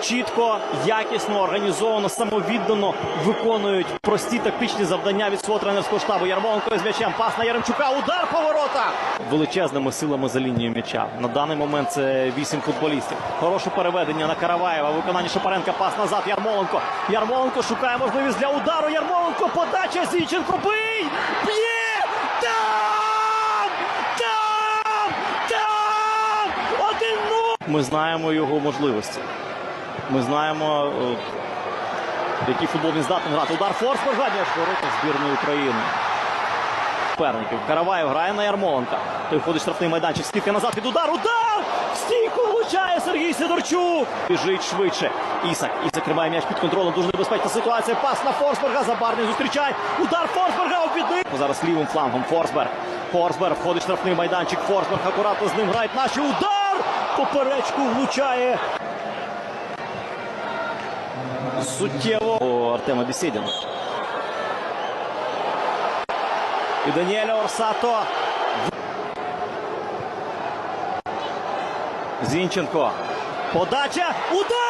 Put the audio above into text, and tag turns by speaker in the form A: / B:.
A: чітко, якісно, організовано, самовіддано виконують прості тактичні завдання від свого тренерського штабу. Ярмоленко з м'ячем. Пас на Яремчука. Удар поворота величезними силами за лінією м'яча. На даний момент це вісім футболістів. Хороше переведення на Караваєва. Виконання Шапаренка. Пас назад. Ярмоленко. Ярмоленко шукає можливість для удару. Ярмоленко. Подача Зінченко. Бий! Б'є! Ми знаємо його можливості. Ми знаємо, е, який футбол він здатний грати. Удар Форсберга м'яч ворота збірної України. Суперників. Караваєв грає на Ярмоленка. Той входить штрафний майданчик. Скільки назад від удар. Удар! Стійку влучає Сергій Сидорчук. Біжить швидше. Ісак. Ісак тримає м'яч під контролем. Дуже небезпечна ситуація. Пас на Форсберга. Забарний зустрічає. Удар Форсберга у обідний. Зараз лівим флангом. Форсберг. Форсберг входить штрафний майданчик. Форсберг акуратно з ним грають наші. Удар! Поперечку влучає. Суттєво у Артема Бісєдіна. І Даніеля Орсато. Зінченко. Подача. Удар!